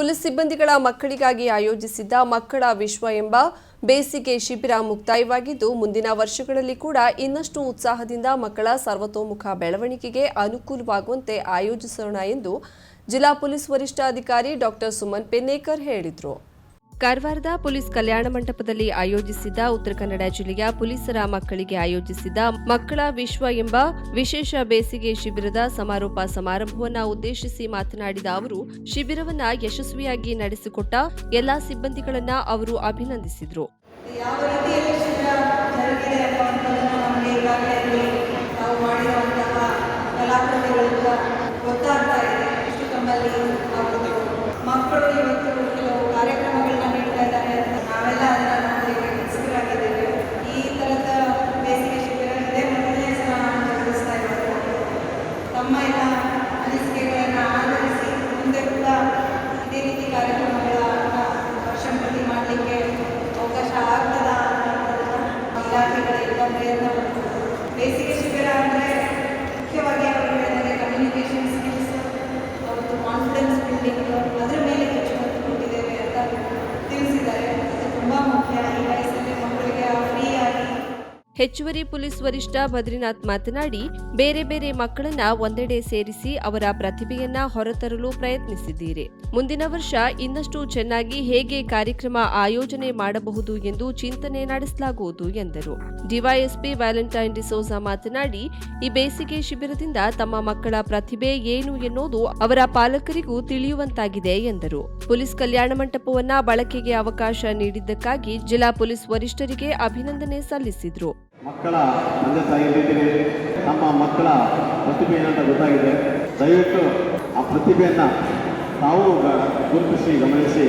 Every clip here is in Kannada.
ಪೊಲೀಸ್ ಸಿಬ್ಬಂದಿಗಳ ಮಕ್ಕಳಿಗಾಗಿ ಆಯೋಜಿಸಿದ್ದ ಮಕ್ಕಳ ವಿಶ್ವ ಎಂಬ ಬೇಸಿಗೆ ಶಿಬಿರ ಮುಕ್ತಾಯವಾಗಿದ್ದು, ಮುಂದಿನ ವರ್ಷಗಳಲ್ಲಿ ಕೂಡ ಇನ್ನಷ್ಟು ಉತ್ಸಾಹದಿಂದ ಮಕ್ಕಳ ಸರ್ವತೋಮುಖ ಬೆಳವಣಿಗೆಗೆ ಅನುಕೂಲವಾಗುವಂತೆ ಆಯೋಜಿಸೋಣ ಎಂದು ಜಿಲ್ಲಾ ಪೊಲೀಸ್ ವರಿಷ್ಠಾಧಿಕಾರಿ ಡಾಕ್ಟರ್ ಸುಮನ್ ಪೆನ್ನೇಕರ್ ಹೇಳಿದರು. ಕಾರವಾರದ ಪೊಲೀಸ್ ಕಲ್ಯಾಣ ಮಂಟಪದಲ್ಲಿ ಆಯೋಜಿಸಿದ್ದ ಉತ್ತರ ಕನ್ನಡ ಜಿಲ್ಲೆಯ ಪೊಲೀಸರ ಮಕ್ಕಳಿಗೆ ಆಯೋಜಿಸಿದ್ದ ಮಕ್ಕಳ ವಿಶ್ವ ಎಂಬ ವಿಶೇಷ ಬೇಸಿಗೆ ಶಿಬಿರದ ಸಮಾರೋಪ ಸಮಾರಂಭವನ್ನು ಉದ್ದೇಶಿಸಿ ಮಾತನಾಡಿದ ಅವರು, ಶಿಬಿರವನ್ನು ಯಶಸ್ವಿಯಾಗಿ ನಡೆಸಿಕೊಟ್ಟ ಎಲ್ಲಾ ಸಿಬ್ಬಂದಿಗಳನ್ನು ಅವರು ಅಭಿನಂದಿಸಿದರು. ಹೆಚ್ಚುವರಿ ಪೊಲೀಸ್ ವರಿಷ್ಠ ಬದ್ರಿನಾಥ್ ಮಾತನಾಡಿ, ಬೇರೆ ಬೇರೆ ಮಕ್ಕಳನ್ನ ಒಂದೆಡೆ ಸೇರಿಸಿ ಅವರ ಪ್ರತಿಭೆಯನ್ನ ಹೊರತರಲು ಪ್ರಯತ್ನಿಸಿದ್ದೀರಿ. ಮುಂದಿನ ವರ್ಷ ಇನ್ನಷ್ಟು ಚೆನ್ನಾಗಿ ಹೇಗೆ ಕಾರ್ಯಕ್ರಮ ಆಯೋಜನೆ ಮಾಡಬಹುದು ಎಂದು ಚಿಂತನೆ ನಡೆಸಲಾಗುವುದು ಎಂದರು. ಡಿವೈಎಸ್ಪಿ ವ್ಯಾಲೆಂಟೈನ್ ಡಿಸೋಜಾ ಮಾತನಾಡಿ, ಈ ಬೇಸಿಗೆ ಶಿಬಿರದಿಂದ ತಮ್ಮ ಮಕ್ಕಳ ಪ್ರತಿಭೆ ಏನು ಎನ್ನುವುದು ಅವರ ಪಾಲಕರಿಗೂ ತಿಳಿಯುವಂತಾಗಿದೆ ಎಂದರು. ಪೊಲೀಸ್ ಕಲ್ಯಾಣ ಮಂಟಪವನ್ನ ಬಳಕೆಗೆ ಅವಕಾಶ ನೀಡಿದ್ದಕ್ಕಾಗಿ ಜಿಲ್ಲಾ ಪೊಲೀಸ್ ವರಿಷ್ಠರಿಗೆ ಅಭಿನಂದನೆ ಸಲ್ಲಿಸಿದ್ರು. ಮಕ್ಕಳ ತಂದೆ ತಾಯಿ ರೀತಿಯಲ್ಲಿ ನಮ್ಮ ಮಕ್ಕಳ ಪ್ರತಿಭೆ ಏನಂತ ಗೊತ್ತಾಗಿದೆ. ದಯವಿಟ್ಟು ಆ ಪ್ರತಿಭೆಯನ್ನು ತಾವು ಗುರುತಿಸಿ ಗಮನಿಸಿ,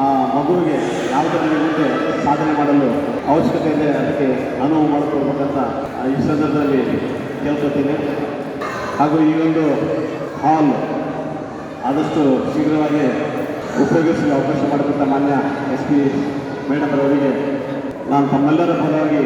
ಆ ಮಗುವಿಗೆ ಯಾವುದರ ಮುಂದೆ ಸಾಧನೆ ಮಾಡಲು ಅವಶ್ಯಕತೆ ಇದೆ ಅದಕ್ಕೆ ಅನುವು ಮಾಡಿಕೊಡ್ಬೇಕಂತ ಈ ಸಂದರ್ಭದಲ್ಲಿ ಕೇಳ್ಕೊತೀನಿ ಹಾಗೂ ಈ ಒಂದು ಹಾಲ್ ಆದಷ್ಟು ಶೀಘ್ರವಾಗಿ ಉಪಯೋಗಿಸಲು ಅವಕಾಶ ಮಾಡಿಕೊಟ್ಟ ಮಾನ್ಯ ಎಸ್ ಪಿ ಮೇಡಮ್ ಅವರಿಗೆ ನಾನು ತಮ್ಮೆಲ್ಲರ ಪರವಾಗಿ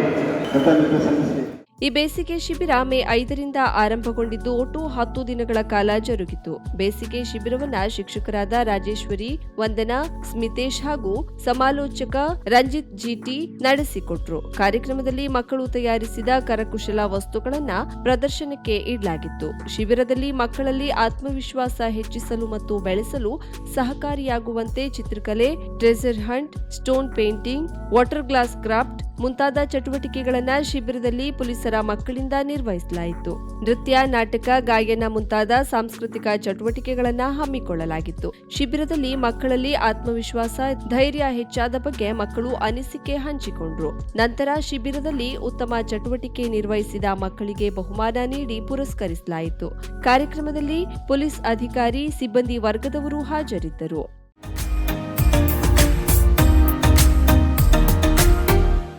ಈ ಬೇಸಿಗೆ ಶಿಬಿರ ಮೇ ಐದರಿಂದ ಆರಂಭಗೊಂಡಿದ್ದು ಒಟ್ಟು ಹತ್ತು ದಿನಗಳ ಕಾಲ ಜರುಗಿತು. ಬೇಸಿಗೆ ಶಿಬಿರವನ್ನ ಶಿಕ್ಷಕರಾದ ರಾಜೇಶ್ವರಿ, ವಂದನಾ, ಸ್ಮಿತೇಶ್ ಹಾಗೂ ಸಮಾಲೋಚಕ ರಂಜಿತ್ ಜಿಟಿ ನಡೆಸಿಕೊಟ್ರು. ಕಾರ್ಯಕ್ರಮದಲ್ಲಿ ಮಕ್ಕಳು ತಯಾರಿಸಿದ ಕರಕುಶಲ ವಸ್ತುಗಳನ್ನ ಪ್ರದರ್ಶನಕ್ಕೆ ಇಡಲಾಗಿತ್ತು. ಶಿಬಿರದಲ್ಲಿ ಮಕ್ಕಳಲ್ಲಿ ಆತ್ಮವಿಶ್ವಾಸ ಹೆಚ್ಚಿಸಲು ಮತ್ತು ಬೆಳೆಸಲು ಸಹಕಾರಿಯಾಗುವಂತೆ ಚಿತ್ರಕಲೆ, treasure hunt, stone painting, water glass craft ಮುಂತಾದ ಚಟುವಟಿಕೆಗಳನ್ನು ಶಿಬಿರದಲ್ಲಿ ಪೊಲೀಸರ ಮಕ್ಕಳಿಂದ ನಿರ್ವಹಿಸಲಾಯಿತು. ನೃತ್ಯ, ನಾಟಕ, ಗಾಯನ ಮುಂತಾದ ಸಾಂಸ್ಕೃತಿಕ ಚಟುವಟಿಕೆಗಳನ್ನು ಹಮ್ಮಿಕೊಳ್ಳಲಾಗಿತ್ತು. ಶಿಬಿರದಲ್ಲಿ ಮಕ್ಕಳಲ್ಲಿ ಆತ್ಮವಿಶ್ವಾಸ, ಧೈರ್ಯ ಹೆಚ್ಚಾದ ಬಗ್ಗೆ ಮಕ್ಕಳು ಅನಿಸಿಕೆ ಹಂಚಿಕೊಂಡ್ರು. ನಂತರ ಶಿಬಿರದಲ್ಲಿ ಉತ್ತಮ ಚಟುವಟಿಕೆ ನಿರ್ವಹಿಸಿದ ಮಕ್ಕಳಿಗೆ ಬಹುಮಾನ ನೀಡಿ ಪುರಸ್ಕರಿಸಲಾಯಿತು. ಕಾರ್ಯಕ್ರಮದಲ್ಲಿ ಪೊಲೀಸ್ ಅಧಿಕಾರಿ, ಸಿಬ್ಬಂದಿ ವರ್ಗದವರು ಹಾಜರಿದ್ದರು.